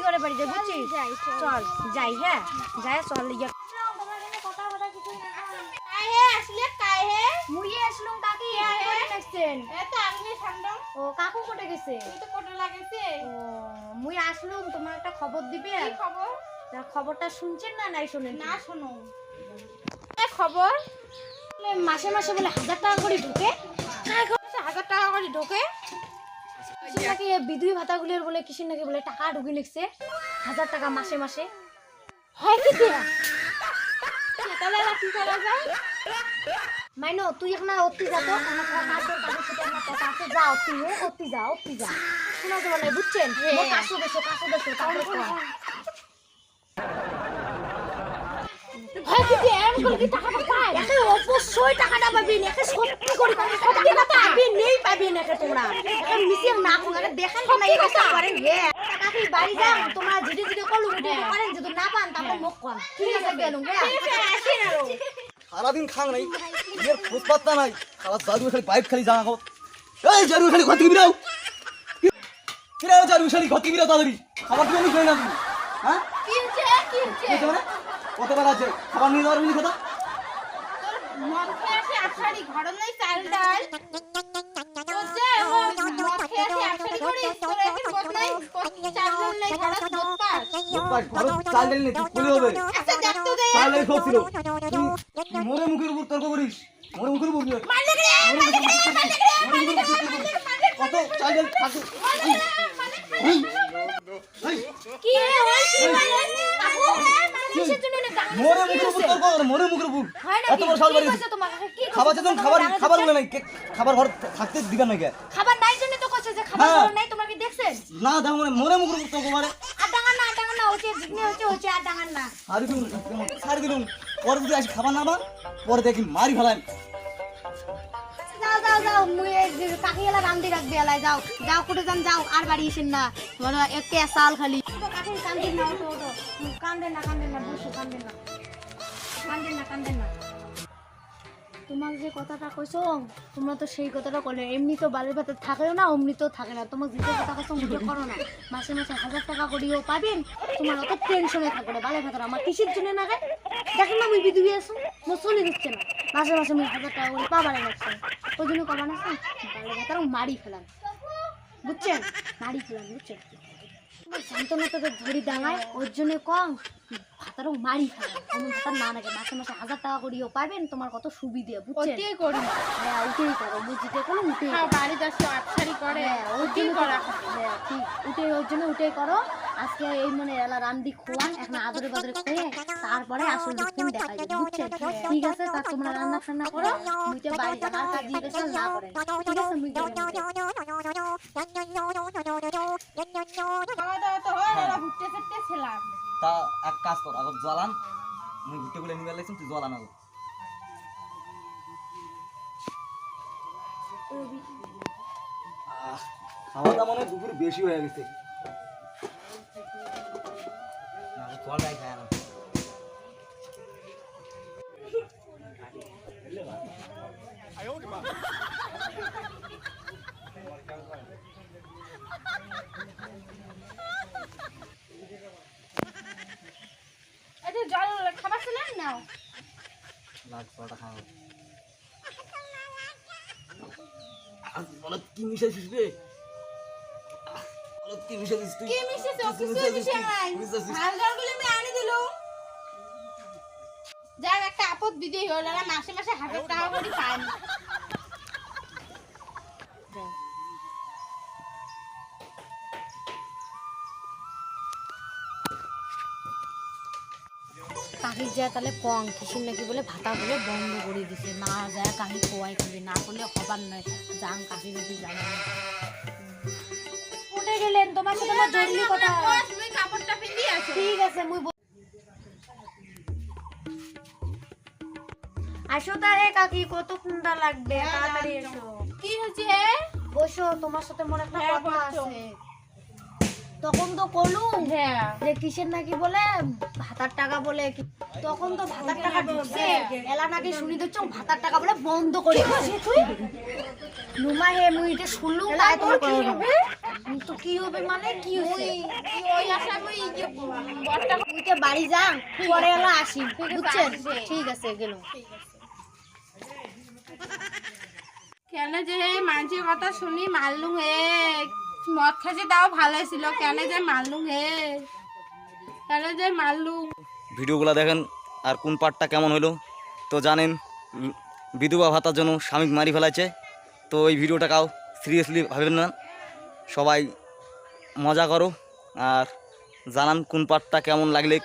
কাকি করে বাড়ি যাই বুঝছিস? চল। যাই হ্যাঁ? যাই চল ইয়া। মুড়ি আসলুম মুই তোমার একটা খবর দিবে? খবর? খবরটা শুনছেন না নাই শুনেন? না শোনো। খবর? মাসে মাসে বলে হাজার টাকা করে ঢুকে। হাজার টাকা করে ঢোকে? কিসের নাকি বিধুই ভাতাগুলির বলে কিসের নাকি বলে টাকা ঢুকে লিখছে হাজার টাকা মাসে মাসে। হয় কি মাইনো তুই এখন অতি যা তো। আমার কাজ তোর কাজের সাথে আমার কথা আছে যা অতি যা অতি যা। শোনা যাবে না বুঝছেন। কাশো দেশো কাশো দেশো টাকাটা অবশ্যই টাকাটা পাবি সত্যি করে কথা পাবি নেই পাবি না একে তোমরা মিশিয়ে না কোন দেখেন না এই কথা? করেন হে কাকি বাড়ি যাও তোমরা জিডি জিডি করলু এটা করেন যদি না পান তারপর মুখ কন ঠিক আছে গেলুম হ্যাঁ? আসি না রো। সারাদিন খাং নাই এর খোঁজ পাত্তা নাই খালা জাদু খালি বাইক খালি জামা খাও এই জাদু খালি ঘর থেকে বিরাও। কিরা জাদু খালি ঘর থেকে বিরাও তাড়াতাড়ি। খাবার কি খাই না তুমি হ্যাঁ? আছে? খাবার নিয়ে যাওয়ার কথা? মদ খেয়ে আসি আষাঢ়ি ঘরে নাই চাল ডাল। মোরে মুখের উপর তর্ক করিস মোরে মুখের উপর। কত চাল কি রে ওই কি মানে মোরে মুখের উপর তর্ক মোরে মুখের উপর এত বড় সাল বাড়ি খাবার চেতন খাবার খাবার বলে নাই কে- খাবার ঘর থাকতে দিবেন না কে? খাবার নাই জন্য তো কইছে যে খাবার হ্যাঁ। ঘর নাই তোমরা কি দেখছেন? না দেখো মানে মরে মুখের উপর তর্ক করে আর ডাঙান না আর ডাঙান না হচ্ছে জিগনে হচ্ছে হচ্ছে আর ডাঙান না। সারি দিলুম সারি দিলুম পরে যদি আসি খাবার না বা পরে দেখি মারি ফেলাই যাও যাও যাও মুই এই কাকি এলা রান্দি রাখবি এলাই যাও যাও কোটে যান যাও আর বাড়ি এসেন না। একে সাল খালি। কাকি কান্দেন না ওটো ওটো কান্দেন না কান্দেন না বসো কান্দেন না। কান্দেন না কান্দেন না। তোমাকে যে কথাটা কইছো তোমরা তো সেই কথাটা করলে এমনি তো বালের ভাতে থাকেও না, অমনি তো থাকে না। তোমাকে যে কথা কইছো মুখে করো না। মাসে মাসে হাজার টাকা করিও পাবেন, তোমার অত টেনশনে থাকবে না। বাড়ির ভাতের আমার কিসের জন্য না গায় দেখেন না আমি বিধুবি আছো মোর চলে দিচ্ছে না। মাসে মাসে আমি হাজার টাকা করে পাবার লাগছে ওই জন্য কমান আছে বাড়ির ভাতের মারি ফেলাম বুঝছেন? মারি ফেলান, বুঝছেন? শান্তনা তোকে ধরি দাঙায় ওর জন্য কম। ভাতারও মারি ফেলান এমন ভাতার না লাগে মাসে মাসে হাজার টাকা করিও। পাবেন তোমার কত সুবিধে বুঝছেন? ওটাই করি। হ্যাঁ উঠেই করো বুঝতে উঠেই খাও করো। আটসারি করে হ্যাঁ, ওটাই করা। হ্যাঁ, ঠিক উঠে ওর জন্য উঠে করো। আজকে এই মানে এলা রান্দি খোয়ান এখন আদরে বাদরে খেয়ে তারপরে আসল দেখা যাবে বুঝছেন? ঠিক আছে তা তোমরা রান্না টান্না করো মুইতে বাড়ি যাবার কাজ দিয়ে বেশ না করেন। ঠিক আছে মুই গেলাম। খাওয়া দাওয়া তো হয় ঘুরতে ফিরতে ছিলাম তা এক কাজ কর, আগত জ্বালান, মুই ঘুরতে বলে নিবার লাগছেন তুই জ্বালান আগত খাওয়া দাওয়া মনে দুপুর বেশি হয়ে গেছে জলটাই খাই না। নাও লাগ বলো কি মিশাইছিস রে? কি মিশাইছিস তুই? কি ও কিছু মিশাইছিস নাই। মিশাইছিস? আমি আনি দিলো যাক একটা আপদ বিজয়ী হলো না মাসে মাসে হাজার টাকা করে পান কাকি যায় তাহলে কম কিসির নাকি বলে ভাতা বলে বন্ধ করে দিছে। না যায় কাকি খোয়াই খাবে না করলে হবার নয়। যান কাকি যদি জানে উঠে গেলেন তোমার সাথে আমার জরুরি কথা। কাপড়টা পিন্দি আছো ঠিক আছে মুই আসো তারে কাকি কত কুন্ডা লাগবে তাড়াতাড়ি এসো। কি হয়েছে হে বসো তোমার সাথে মোর একটা হ্যাঁ, কথা আছে। তখন তো কলুম। হ্যাঁ। যে কিসের নাকি বলে? ভাতার টাকা বলে। তখন তো ভাতার টাকা ঢুকছে। এলা নাকি শুনি দিচ্ছ ভাতার টাকা বলে বন্ধ করে দিছে নুমা হে মুই এটা শুনলুম তাই তোমার কথা তো কি হবে মানে কি হচ্ছে ওই আশা যে বাড়ি যান পরে এলা আসি বুঝছেন? ঠিক আছে গেলাম। কেন যে মানুষের কথা শুনি মারলুম হে। মদ খাইছে তাও ভালো ছিল কেন যে মারলুম হে? কেন যে মারলুম? ভিডিওগুলো দেখেন, আর কোন পার্টটা কেমন হলো তো জানেন বিধবা ভাতার জন্য স্বামী মারি ফেলাইছে। তো এই ভিডিওটা কাউ সিরিয়াসলি ভাবেন না। সবাই মজা করো, আর জানান কোন পার্টটা কেমন লাগলে